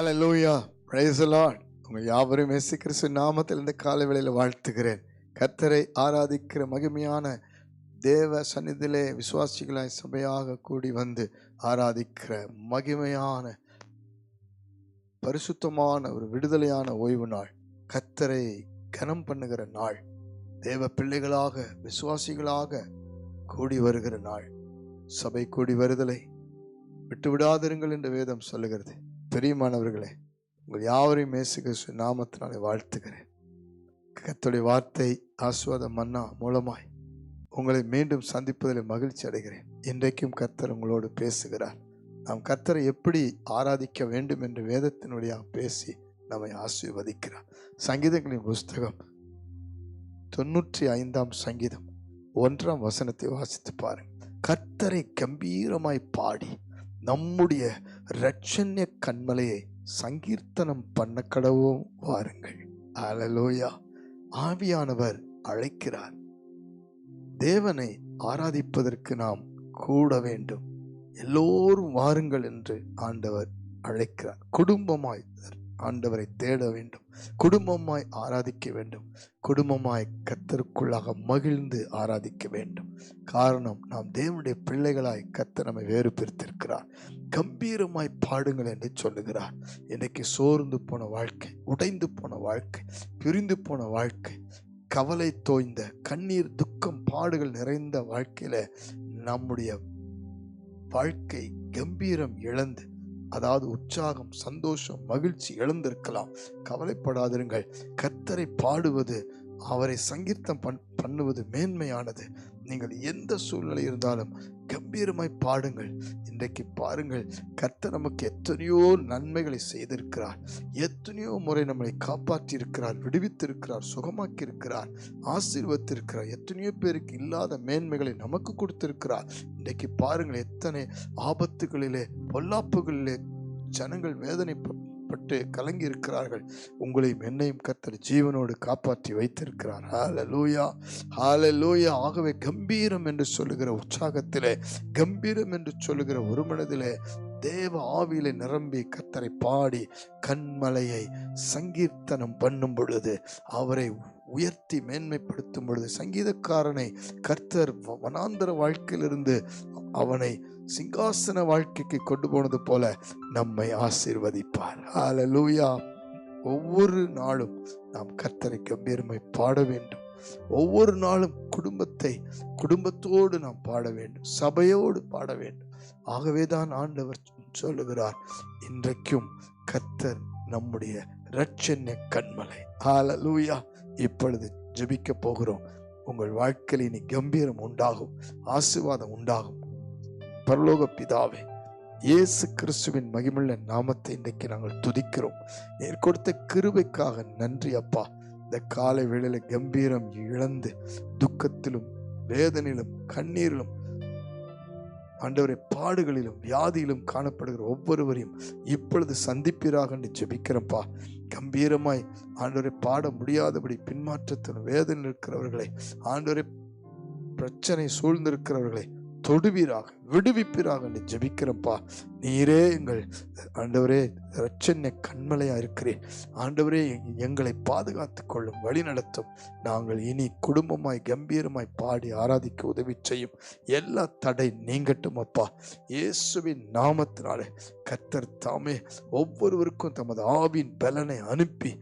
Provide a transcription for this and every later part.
Hallelujah praise the உங்கள் யாவரும் இயேசு கிறிஸ்து நாமத்தில் இந்த காலை வேளையில் வாழ்த்துகிறேன். கர்த்தரை ஆராதிக்கிற மகிமையான தேவ சந்நிதியிலே விசுவாசிகளாய் சபையாக கூடி வந்து ஆராதிக்கிற மகிமையான பரிசுத்தமான ஒரு விடுதலையான ஓய்வு நாள் கர்த்தரை கனம் பண்ணுகிற நாள் தேவ பிள்ளைகளாக விசுவாசிகளாக கூடி வருகிற நாள். சபை கூடி வருதலை விட்டு விடாதிருங்கள் என்று வேதம் சொல்லுகிறது. பெரியமானவர்களே உங்கள் யாவரையும் இயேசு நாமத்தினாலே வாழ்த்துகிறேன். கர்த்தருடைய வார்த்தை ஆஸ்வாத மன்னா மூலமாய் உங்களை மீண்டும் சந்திப்பதில் மகிழ்ச்சி அடைகிறேன். இன்றைக்கும் கர்த்தர் உங்களோடு பேசுகிறார். நாம் கர்த்தரை எப்படி ஆராதிக்க வேண்டும் என்று வேதத்தினுடைய பேசி நம்மை ஆசீர்வதிக்கிறார். சங்கீதங்களின் புஸ்தகம் தொண்ணூற்றி ஐந்தாம் சங்கீதம் ஒன்றாம் வசனத்தை வாசித்து பாருங்கள். கர்த்தரை கம்பீரமாய் பாடி நம்முடைய இரட்சண்ய கண்மலையை சங்கீர்த்தனம் பண்ண கடவும் வாருங்கள். அலலோயா. ஆவியானவர் அழைக்கிறார். தேவனை ஆராதிப்பதற்கு நாம் கூட வேண்டும். எல்லோரும் வாருங்கள் என்று ஆண்டவர் அழைக்கிறார். குடும்பமாய் ஆண்டவரை தேட வேண்டும். குடும்பமாய் ஆராதிக்க வேண்டும். குடும்பமாய் கத்தருக்குள்ளாக மகிழ்ந்து ஆராதிக்க வேண்டும். காரணம் நாம் தேவனுடைய பிள்ளைகளாய் கத்த நம்மை வேறு பிரித்திருக்கிறார். கம்பீரமாய் பாடுங்கள் என்று சொல்லுகிறார். இன்னைக்கு சோர்ந்து போன வாழ்க்கை உடைந்து போன வாழ்க்கை பிரிந்து போன வாழ்க்கை கவலை தோய்ந்த கண்ணீர் துக்கம் பாடுகள் நிறைந்த வாழ்க்கையில் நம்முடைய வாழ்க்கை கம்பீரம் இழந்து அதாவது உற்சாகம் சந்தோஷம் மகிழ்ச்சி இழந்திருக்கலாம் கவலைப்படாதிருங்கள். கர்த்தரை பாடுவது அவரை சங்கீர்த்தம் பண் பண்ணுவது மேன்மையானது. நீங்கள் எந்த சூழ்நிலை இருந்தாலும் கம்பீரமாய் பாடுங்கள். இன்றைக்கு பாருங்கள் கர்த்தர் நமக்கு எத்தனையோ நன்மைகளை செய்திருக்கிறார். எத்தனையோ முறை நம்மளை காப்பாற்றி இருக்கிறார் விடுவித்திருக்கிறார் சுகமாக்கி இருக்கிறார் ஆசீர்வத்திருக்கிறார் எத்தனையோ பேருக்கு இல்லாத மேன்மைகளை நமக்கு கொடுத்திருக்கிறார். இன்றைக்கு பாருங்கள் எத்தனை ஆபத்துகளிலே பொல்லாப்புகளிலே ஜனங்கள் வேதனை பட்டு கலங்கி இருக்கிறார்கள். உங்களையும் என்னையும் கத்தர் ஜீவனோடு காப்பாற்றி வைத்திருக்கிறார். ஆல லூயா ஹால லூயா ஆகவே கம்பீரம் என்று சொல்லுகிற உற்சாகத்திலே கம்பீரம் என்று சொல்லுகிற ஒரு மனதிலே தேவ ஆவியில நிரம்பி கத்தரை பாடி கண்மலையை சங்கீர்த்தனம் பண்ணும் பொழுது அவரை உயர்த்தி மேன்மைப்படுத்தும் பொழுது சங்கீதக்காரனை கர்த்தர் வனாந்தர வாழ்க்கையிலிருந்து அவனை சிங்காசன வாழ்க்கைக்கு கொண்டு போனது போல நம்மை ஆசீர்வதிப்பார். ஹalleluya ஒவ்வொரு நாளும் நாம் கர்த்தரை கம்பீரமை பாட வேண்டும். ஒவ்வொரு நாளும் குடும்பத்தை குடும்பத்தோடு நாம் பாட வேண்டும். சபையோடு பாட வேண்டும். ஆகவே தான் ஆண்டவர் சொல்லுகிறார் இன்றைக்கும் கர்த்தர் நம்முடைய இரட்சண்ய கண்மலை. ஹalleluya இப்பொழுது ஜபிக்க போகிறோம். உங்கள் வாழ்க்கையில் இனி கம்பீரம் உண்டாகும் ஆசீர்வாதம் உண்டாகும். பரலோக பிதாவே இயேசு கிறிஸ்துவின் மகிமுள்ள நாமத்தை இன்றைக்கு நாங்கள் துதிக்கிறோம். நீர் கொடுத்த கிருபைக்காக நன்றி அப்பா. இந்த காலை வேளையில் கம்பீரம் இழந்து துக்கத்திலும் வேதனையிலும் கண்ணீரிலும் ஆண்டவரை பாடுகளிலும் வியாதியிலும் காணப்படுகிற ஒவ்வொருவரையும் இப்பொழுது சந்திப்பீராக நீ ஜெபிக்கிறப்பா கம்பீரமாய் ஆண்டவரை பாட முடியாதபடி பின்மாற்றத்தின் வேதனை இருக்கிறவர்களை ஆண்டவரை பிரச்சனை சூழ்ந்திருக்கிறவர்களை தொடுவீராக விடுவிப்பீராக என்று ஜபிக்கிறப்பா நீரே எங்கள் ஆண்டவரே ரச்சனை கண்மலையா இருக்கிறேன் ஆண்டவரே எங்களை பாதுகாத்து கொள்ளும் வழி நடத்தும் நாங்கள் இனி குடும்பமாய் கம்பீரமாய் பாடி ஆராதிக்க உதவி செய்யும். எல்லா தடை நீங்கட்டும் அப்பா. இயேசுவின் நாமத்தினாலே கத்தர் தாமே ஒவ்வொருவருக்கும் தமது ஆவின் பலனை அனுப்பி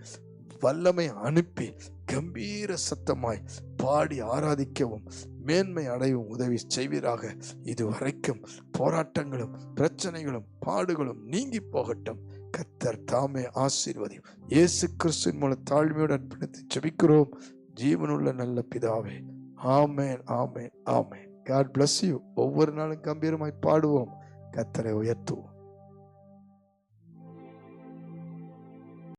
வல்லமை அனுப்பி கம்பீர சத்தமாய் பாடி ஆராதிக்கவும் மேன்மை அடையவும் உதவி செய்வீராக. இதுவரைக்கும் போராட்டங்களும் பிரச்சனைகளும் பாடுகளும் நீங்கி போகட்டும். கத்தர் தாமே ஆசீர்வதியும். இயேசு கிறிஸ்துவின் மூலம் தாழ்மையோடு அர்ப்பணித்து ஜெபிக்கிறோம். ஜீவனுள்ள நல்ல பிதாவே ஆமேன் ஆமேன் ஆமேன். காட் பிளஸ் யூ ஒவ்வொரு நாளும் கம்பீரமாய் பாடுவோம். கத்தரை உயர்த்துவோம்.